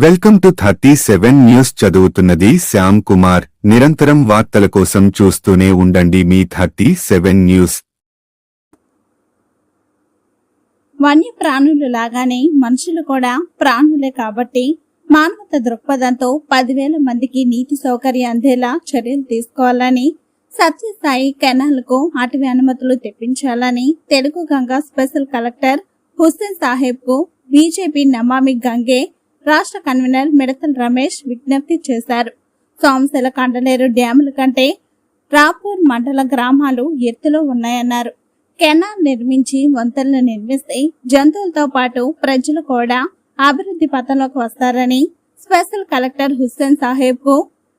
Welcome to thirty seven news చదువుతున్నది శ్యామ్ కుమార్. నిరంతరం వార్తల కోసం చూస్తూనే ఉండండి మీ థర్టీ సెవెన్ న్యూస్. వన్య ప్రాణులు లాగానే మనుషులు కూడా ప్రాణులే కాబట్టి మానవత దృక్పథంతో పదివేల మందికి నీటి సౌకర్యం అందేలా చర్యలు తీసుకోవాలని సత్యసాయి కెనాల్కు అటవీ అనుమతులు తెప్పించాలని తెలుగు గంగా స్పెషల్ కలెక్టర్ హుస్సేన్ సాహెబ్కు బీజేపీ నమామి గంగే రాష్ట్ర కన్వీనర్ మిడతల రమేష్ విజ్ఞప్తి చేశారు. సోమశిల కండలేరు డ్యాముల కంటే రాపూర్ మండల గ్రామాలు ఎత్తులో ఉన్నాయన్నారు. కెనాల్ నిర్మించి వంతెనలు నిర్మిస్తే జంతువులతో పాటు ప్రజలు కూడా అభివృద్ధి పథంలోకి వస్తారని స్పెషల్ కలెక్టర్ హుస్సేన్ సాహెబ్కు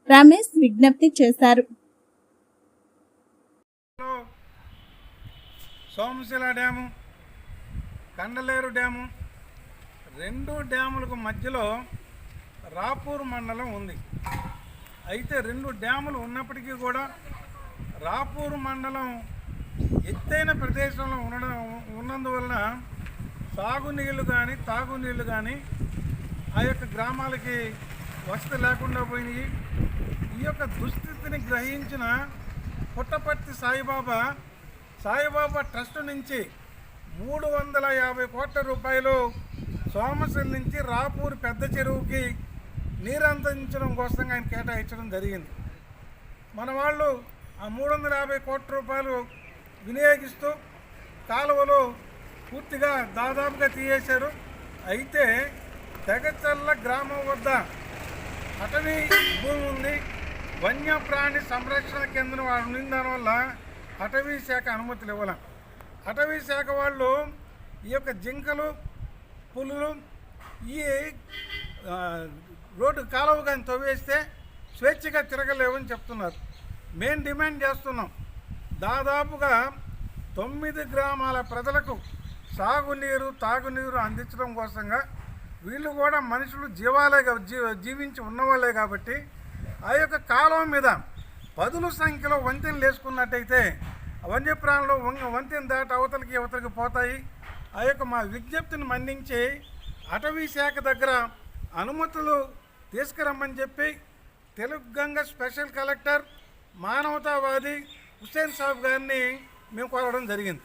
రమేష్ విజ్ఞప్తి చేశారు. సోమశిల డ్యాము కండలేరు డ్యాము రెండు డ్యాములకు మధ్యలో రాపూర్ మండలం ఉంది. అయితే రెండు డ్యాములు ఉన్నప్పటికీ కూడా రాపూర్ మండలం ఎత్తైన ప్రదేశంలో ఉండడం ఉన్నందువలన సాగునీళ్ళు కానీ తాగునీళ్ళు కానీ ఆ యొక్క గ్రామాలకి వసతి లేకుండా పోయినాయి. ఈ యొక్క దుస్థితిని గ్రహించిన పుట్టపర్తి సాయిబాబా సాయిబాబా ట్రస్ట్ నుంచి మూడు వందల యాభై కోట్ల రూపాయలు సోమశిల నుంచి రాపూర్ పెద్ద చెరువుకి నీరు అందించడం కోసం ఆయన కేటాయించడం జరిగింది. మన వాళ్ళు ఆ మూడు వందల యాభై కోట్ల రూపాయలు వినియోగిస్తూ కాలువలు పూర్తిగా దాదాపుగా తీయేశారు. అయితే తెగచల్ల గ్రామం వద్ద అటవీ భూమి ఉంది వన్యప్రాణి సంరక్షణ కేంద్రం వారు ఉన్న దానివల్ల అటవీ శాఖ అనుమతులు ఇవ్వలేం. అటవీ శాఖ వాళ్ళు ఈ యొక్క జింకలు పులులు ఈ రోడ్డు కాలువ కానీ తవ్వేస్తే స్వేచ్ఛగా తిరగలేవని చెప్తున్నారు. మేము డిమాండ్ చేస్తున్నాం. దాదాపుగా తొమ్మిది గ్రామాల ప్రజలకు సాగునీరు తాగునీరు అందించడం కోసంగా వీళ్ళు కూడా మనుషులు జీవాలే జీ జీవించి ఉన్నవాళ్ళే కాబట్టి ఆ యొక్క కాలువ మీద పదుల సంఖ్యలో వంతెనలు వేసుకున్నట్టయితే వన్యప్రాణులు వంతెన దాటి అవతలకి అవతలకి పోతాయి. ఆ యొక్క మా విజ్ఞప్తిని మన్నించి అటవీ శాఖ దగ్గర అనుమతులు తీసుకురమ్మని చెప్పి తెలుగు గంగ స్పెషల్ కలెక్టర్ మానవతావాది హుస్సేన్ సాబ్ గారిని మేము కోరడం జరిగింది.